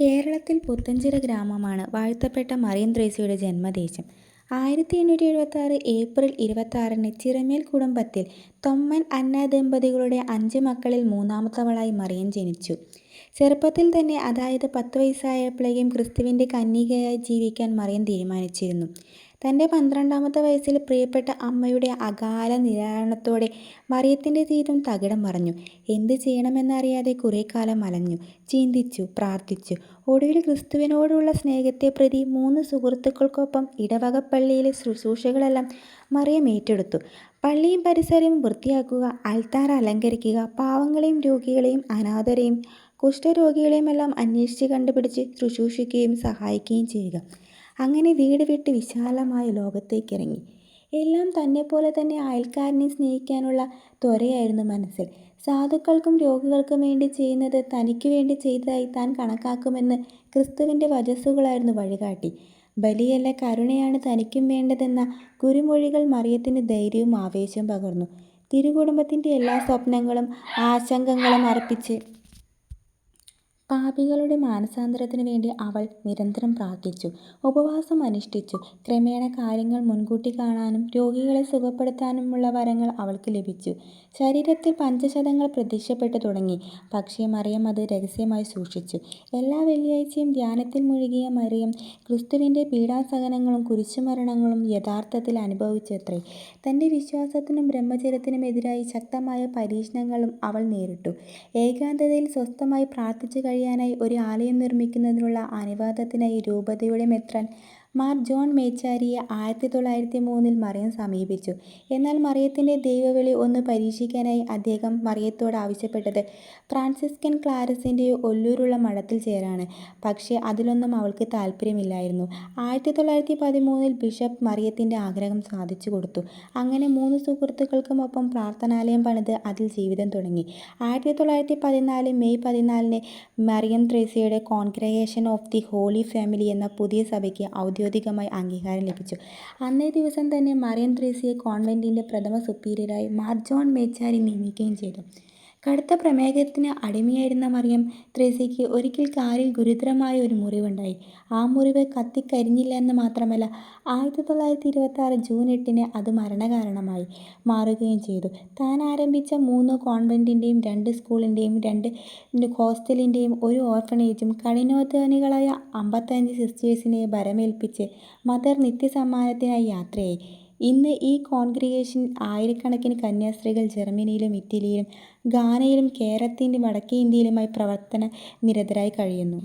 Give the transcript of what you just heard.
കേരളത്തിൽ പുത്തഞ്ചിറ ഗ്രാമമാണ് വാഴ്ത്തപ്പെട്ട മറിയം ത്രേസ്യയുടെ ജന്മദേശം. ആയിരത്തി എണ്ണൂറ്റി എഴുപത്തി ആറ് ഏപ്രിൽ ഇരുപത്തി ചിറമേൽ കുടുംബത്തിൽ തൊമ്മൻ, അന്ന ദമ്പതികളുടെ അഞ്ച് മക്കളിൽ മൂന്നാമത്തവളായി മറിയം ജനിച്ചു. ചെറുപ്പത്തിൽ തന്നെ അതായത് പത്ത് വയസ്സായപ്പോഴേക്കും ക്രിസ്തുവിന്റെ കന്യകയായി ജീവിക്കാൻ മറിയം തീരുമാനിച്ചിരുന്നു. തന്റെ പന്ത്രണ്ടാമത്തെ വയസ്സിൽ പ്രിയപ്പെട്ട അമ്മയുടെ അകാല നിര്യാണത്തോടെ മറിയത്തിന്റെ ജീവിതം തകിടം മറിഞ്ഞു. എന്ത് ചെയ്യണമെന്നറിയാതെ കുറേ കാലം അലഞ്ഞു, ചിന്തിച്ചു, പ്രാർത്ഥിച്ചു. ഒടുവിൽ ക്രിസ്തുവിനോടുള്ള സ്നേഹത്തെ പ്രതി മൂന്ന് സുഹൃത്തുക്കൾക്കൊപ്പം ഇടവകപ്പള്ളിയിലെ ശുശ്രൂഷകളെല്ലാം മറിയം ഏറ്റെടുത്തു. പള്ളിയും പരിസരവും വൃത്തിയാക്കുക, അൾത്താര അലങ്കരിക്കുക, പാവങ്ങളെയും രോഗികളെയും അനാഥരെയും കുഷ്ഠരോഗികളെയുമെല്ലാം അന്വേഷിച്ച് കണ്ടുപിടിച്ച് ശുശ്രൂഷിക്കുകയും സഹായിക്കുകയും ചെയ്യുക. അങ്ങനെ വീട് വിട്ട് വിശാലമായ ലോകത്തേക്കിറങ്ങി. എല്ലാം തന്നെ പോലെ തന്നെ അയൽക്കാരനെ സ്നേഹിക്കാനുള്ള ത്വരയായിരുന്നു മനസ്സിൽ. സാധുക്കൾക്കും രോഗികൾക്കും വേണ്ടി ചെയ്യുന്നത് തനിക്ക് വേണ്ടി ചെയ്തതായി താൻ കണക്കാക്കുമെന്ന് ക്രിസ്തുവിന്റെ വചസ്സുകളായിരുന്നു വഴികാട്ടി. ബലിയല്ല കരുണയാണ് തനിക്കും വേണ്ടതെന്ന കുരുമൊഴികൾ മറിയത്തിന് ധൈര്യവും ആവേശവും പകർന്നു. തിരുകുടുംബത്തിന്റെ എല്ലാ സ്വപ്നങ്ങളും ആശങ്കകളും അർപ്പിച്ച് പാപികളുടെ മാനസാന്തരത്തിനു വേണ്ടി അവൾ നിരന്തരം പ്രാർത്ഥിച്ചു, ഉപവാസം അനുഷ്ഠിച്ചു. ക്രമേണ കാര്യങ്ങൾ മുൻകൂട്ടി കാണാനും രോഗികളെ സുഖപ്പെടുത്താനുമുള്ള വരങ്ങൾ അവൾക്ക് ലഭിച്ചു. ശരീരത്തിൽ പഞ്ചക്ഷതങ്ങൾ പ്രത്യക്ഷപ്പെട്ടു തുടങ്ങി. പക്ഷേ മറിയം അത് രഹസ്യമായി സൂക്ഷിച്ചു. എല്ലാ വെള്ളിയാഴ്ചയും ധ്യാനത്തിൽ മുഴുകിയ മറിയം ക്രിസ്തുവിന്റെ പീഡാസഹനങ്ങളും കുരിശുമരണങ്ങളും യഥാർത്ഥത്തിൽ അനുഭവിച്ചത്രേ. തന്റെ വിശ്വാസത്തിനും ബ്രഹ്മചര്യത്തിനും എതിരായി ശക്തമായ പരീക്ഷണങ്ങളും അവൾ നേരിട്ടു. ഏകാന്തതയിൽ സ്വസ്ഥമായി പ്രാർത്ഥിച്ചു കഴിയാനായി ഒരു ആലയം നിർമ്മിക്കുന്നതിനുള്ള അനുവാദത്തിനായി രൂപതയുടെ മെത്രാൻ മാർ ജോൺ മേച്ചാരിയെ ആയിരത്തി തൊള്ളായിരത്തി മൂന്നിൽ മറിയം സമീപിച്ചു. എന്നാൽ മറിയത്തിന്റെ ദൈവവിളി ഒന്ന് പരീക്ഷിക്കാനായി അദ്ദേഹം മറിയത്തോട് ആവശ്യപ്പെട്ടത് ഫ്രാൻസിസ്കൻ ക്ലാരസിന്റെ ഒല്ലൂരുള്ള മഠത്തിൽ ചേരാണ് പക്ഷേ അതിലൊന്നും അവൾക്ക് താല്പര്യമില്ലായിരുന്നു ആയിരത്തി തൊള്ളായിരത്തി പതിമൂന്നിൽ ബിഷപ്പ് മറിയത്തിന്റെ ആഗ്രഹം സാധിച്ചു കൊടുത്തു അങ്ങനെ മൂന്ന് സുഹൃത്തുക്കൾക്കുമൊപ്പം പ്രാർത്ഥനാലയം പണിത് അതിൽ ജീവിതം തുടങ്ങി. ആയിരത്തി തൊള്ളായിരത്തി പതിനാല് മെയ് പതിനാലിന് Mariam ത്രേസ്യയുടെ congregation of the holy family എന്ന പുതിയ സഭയ്ക്ക് ഔദ്യോഗികമായി അംഗീകാരം ലഭിച്ചു. അന്നേ ദിവസം തന്നെ മറിയം ത്രേസ്യയെ കോൺവെന്റിന്റെ പ്രഥമ സുപ്പീരിയറായി മാർ ജോൺ മേച്ചാരി നിയമിക്കുകയും ചെയ്തു. കടുത്ത പ്രമേഹത്തിന് അടിമയായിരുന്ന മറിയം ത്രേസ്യയ്ക്ക് ഒരിക്കൽ കാലിൽ ഗുരുതരമായ ഒരു മുറിവുണ്ടായി. ആ മുറിവ് കത്തിക്കരിഞ്ഞില്ല എന്ന് മാത്രമല്ല, ആയിരത്തി തൊള്ളായിരത്തി ഇരുപത്തി ആറ് ജൂൺ എട്ടിന് അത് മരണകാരണമായി മാറുകയും ചെയ്തു. താൻ ആരംഭിച്ച മൂന്ന് കോൺവെന്റിന്റെയും രണ്ട് സ്കൂളിന്റെയും രണ്ട് ഹോസ്റ്റലിന്റെയും ഒരു ഓർഫനേജും കഠിനോദ്ധാനികളായ അമ്പത്തഞ്ച് സിസ്റ്റേഴ്സിനെ ഭരമേൽപ്പിച്ച് മദർ നിത്യസമ്മാനത്തിനായി യാത്രയായി. ഇന്ന് ഈ കോൺഗ്രിഗേഷൻ ആയിരക്കണക്കിന് കന്യാസ്ത്രീകൾ ജർമ്മനിയിലും ഇറ്റലിയിലും ഗാനയിലും കേരളത്തിന്റെ വടക്കേ ഇന്ത്യയിലുമായി പ്രവർത്തന നിരതരായി കഴിയുന്നു.